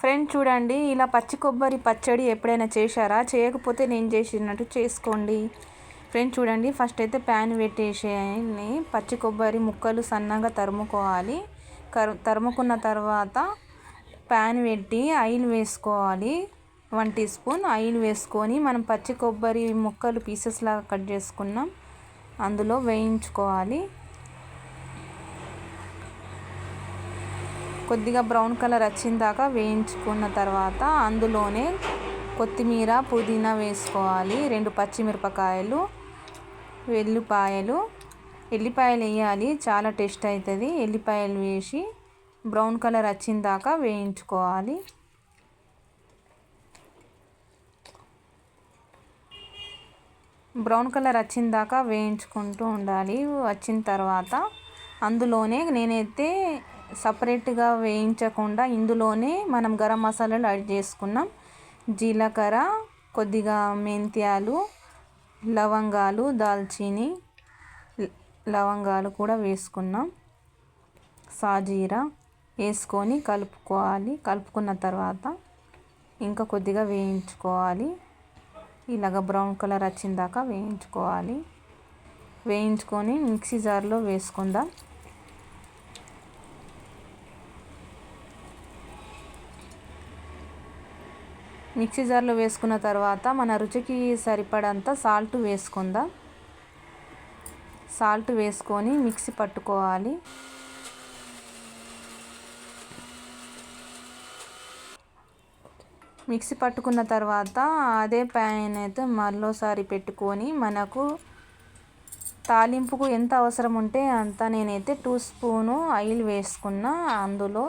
Friend చూడండి ఇలా పచ్చి కొబ్బరి పచ్చడి ఎప్పుడైనా చేశారా? చేయకపోతే నేను చేసినట్టు చేసుకోండి. ఫ్రెండ్ చూడండి ఫస్ట్ అయితే ప్యాన్ పెట్టేసి పచ్చి కొబ్బరి ముక్కలు సన్నగా తరుముకోవాలి. తరుముకున్న తర్వాత ప్యాన్ పెట్టి ఆయిల్ వేసుకోవాలి. వన్ టీ స్పూన్ ఆయిల్ వేసుకొని మనం పచ్చి కొబ్బరి ముక్కలు పీసెస్ లాగా కట్ చేసుకున్నాం. అందులో వేయించుకోవాలి. కొద్దిగా బ్రౌన్ కలర్ వచ్చిన దాకా వేయించుకున్న తర్వాత అందులోనే కొత్తిమీర పుదీనా వేసుకోవాలి. రెండు పచ్చిమిరపకాయలు వెల్లిపాయలు. ఎల్లిపాయలు వేయాలి. చాలా టేస్ట్ అవుతుంది. ఎల్లిపాయలు వేసి బ్రౌన్ కలర్ వచ్చిన దాకా వేయించుకోవాలి. బ్రౌన్ కలర్ వచ్చిన దాకా వేయించుకుంటూ ఉండాలి. వచ్చిన తర్వాత అందులోనే నేనైతే సపరేట్గా వేయించకుండా ఇందులోనే మనం గరం మసాలాలు యాడ్ చేసుకున్నాం. జీలకర్ర కొద్దిగా మెంత్యాలు లవంగాలు దాల్చిని లవంగాలు కూడా వేసుకున్నాం. సాజీరా వేసుకొని కలుపుకోవాలి. కలుపుకున్న తర్వాత ఇంకా కొద్దిగా వేయించుకోవాలి. ఇలాగ బ్రౌన్ కలర్ వచ్చిన దాకా వేయించుకోవాలి. వేయించుకొని మిక్సీ జార్లో వేసుకుందాం. మిక్సీ జార్లో వేసుకున్న తర్వాత మన రుచికి సరిపడంత సాల్ట్ వేసుకుందాం. సాల్ట్ వేసుకొని మిక్సీ పట్టుకోవాలి. మిక్సీ పట్టుకున్న తర్వాత అదే ప్యాన్ అయితే మరోసారి పెట్టుకొని మనకు తాలింపుకు ఎంత అవసరం ఉంటే అంత నేనైతే టూ స్పూను ఆయిల్ వేసుకున్న. అందులో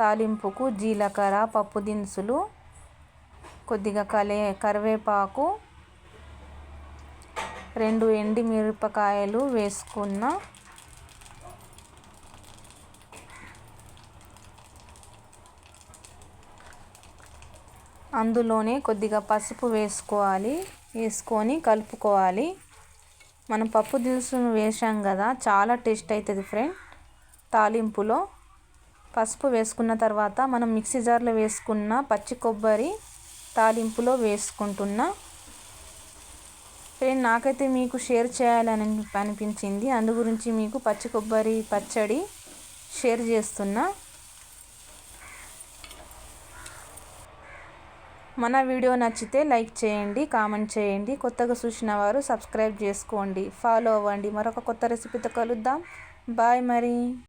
తాలింపుకు జీలకర్ర పప్పు దినుసులు కొద్దిగా కలే కరివేపాకు రెండు ఎండి మిరపకాయలు వేసుకున్న అందులోనే కొద్దిగా పసుపు వేసుకోవాలి వేసుకొని కలుపుకోవాలి. మనం పప్పు దినుసులు వేసాం కదా చాలా టేస్ట్ అవుతుంది ఫ్రెండ్. తాలింపులో పసుపు వేసుకున్న తర్వాత మనం మిక్సీ జార్లో వేసుకున్న పచ్చి కొబ్బరి తాలింపులో వేసుకుంటున్నా. ఫ్రెండ్ నాకైతే మీకు షేర్ చేయాలని అనిపించింది. అందు గురించి మీకు పచ్చి కొబ్బరి పచ్చడి షేర్ చేస్తున్నా. మన వీడియో నచ్చితే లైక్ చేయండి కామెంట్ చేయండి. కొత్తగా చూసిన వారు సబ్స్క్రైబ్ చేసుకోండి. ఫాలో అవ్వండి. మరొక కొత్త రెసిపీతో కలుద్దాం. బాయ్ మరి.